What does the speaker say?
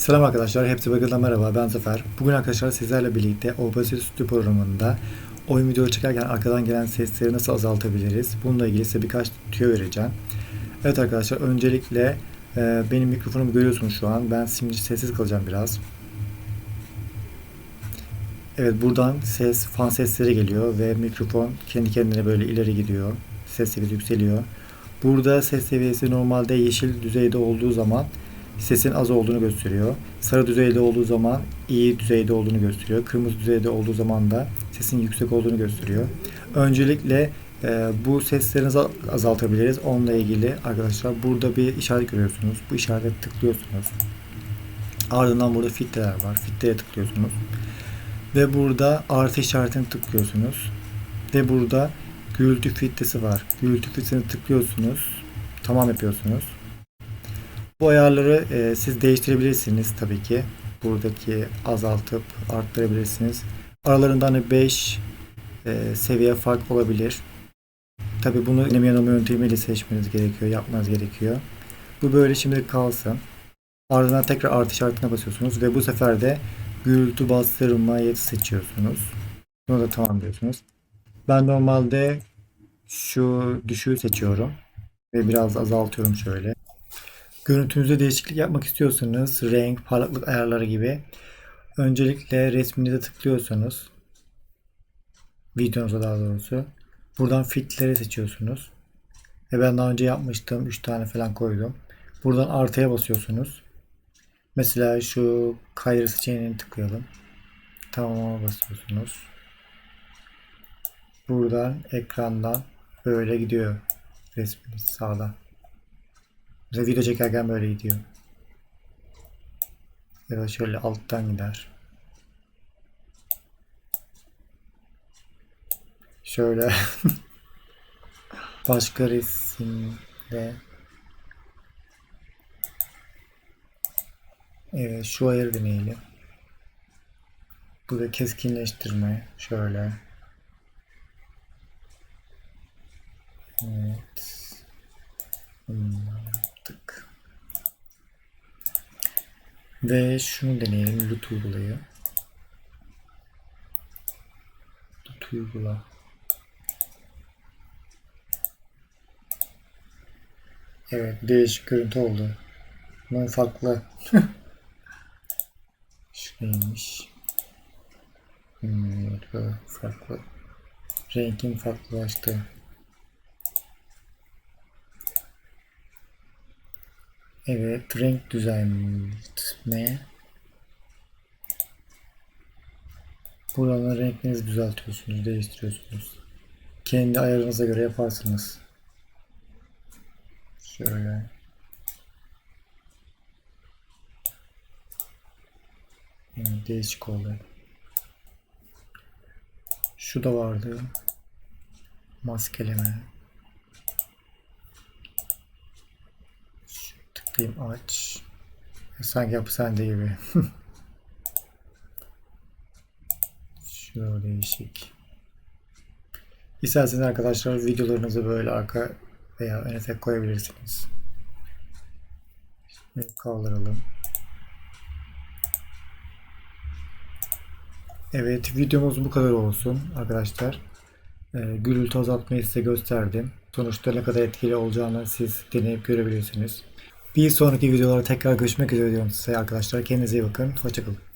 Selam arkadaşlar, hepsi bakımdan merhaba, ben Zafer. Bugün arkadaşlar sizlerle birlikte Opacity Studio programında oyun videoyu çekerken arkadan gelen sesleri nasıl azaltabiliriz? Bununla ilgili size birkaç tüyo vereceğim. Evet arkadaşlar, öncelikle e, benim mikrofonumu görüyorsunuz şu an. Ben şimdi sessiz kalacağım biraz. Evet, buradan ses, fan sesleri geliyor ve mikrofon kendi kendine böyle ileri gidiyor. Ses seviyesi yükseliyor. Burada ses seviyesi normalde yeşil düzeyde olduğu zaman sesin az olduğunu gösteriyor. Sarı düzeyde olduğu zaman iyi düzeyde olduğunu gösteriyor. Kırmızı düzeyde olduğu zaman da sesin yüksek olduğunu gösteriyor. Öncelikle e, bu sesleri nasıl azaltabiliriz? Onunla ilgili arkadaşlar burada bir işaret görüyorsunuz. Bu işarete tıklıyorsunuz. Ardından burada filtreler var. Filtreye tıklıyorsunuz. Ve burada artı işaretini tıklıyorsunuz. Ve burada gürültü filtresi var. Gürültü filtresini tıklıyorsunuz. Tamam yapıyorsunuz. Bu ayarları e, siz değiştirebilirsiniz tabii ki. Buradaki azaltıp arttırabilirsiniz. Aralarında hani 5 e, seviye fark olabilir. Tabii bunu deneme yanılma yöntemiyle seçmeniz gerekiyor, yapmanız gerekiyor. Bu böyle şimdi kalsın. Ardından tekrar artı işaretine basıyorsunuz ve bu sefer de gürültü bastırma yeti seçiyorsunuz. Bunu da tamam diyorsunuz. Ben normalde şu düşüğü seçiyorum ve biraz azaltıyorum şöyle. Görüntünüzde değişiklik yapmak istiyorsanız renk, parlaklık ayarları gibi öncelikle resminize tıklıyorsunuz. Videonuza daha doğrusu. Buradan filtreleri seçiyorsunuz. Ve ben daha önce yapmıştım. 3 tane falan koydum. Buradan artıya basıyorsunuz. Mesela şu kaydır seçeneğini tıklayalım. Tamam'a basıyorsunuz. Buradan ekrandan böyle gidiyor resminiz sağdan. Mesela video çekerken böyle gidiyor. Ya da şöyle alttan gider. Şöyle başka resimde Evet şu ayarı deneyelim. Burada keskinleştirme şöyle. Evet. Hmm, tık. Ve şunu deneyelim. Lut uygulayı. Lut uygula. Evet değişik görüntü oldu. Bunun farklı. Şu neymiş? Hmm, farklı. Renkim farklılaştı. Evet, renk düzenleme. Buranın renklerinizi düzeltiyorsunuz, değiştiriyorsunuz. Kendi ayarınıza göre yaparsınız. Şöyle. Yani değişik oldu. Şu da vardı. Maskeleme. Tıklayayım aç. Sanki hapishanede gibi. Şu değişik. İsterseniz arkadaşlar videolarınızı böyle arka veya ön efekt koyabilirsiniz. Şimdi kaldıralım. Evet videomuz bu kadar olsun arkadaşlar. Ee, gürültü azaltmayı size gösterdim. Sonuçta ne kadar etkili olacağını siz deneyip görebilirsiniz. Bir sonraki videolarda tekrar görüşmek üzere diyorum size arkadaşlar. Kendinize iyi bakın. Hoşçakalın.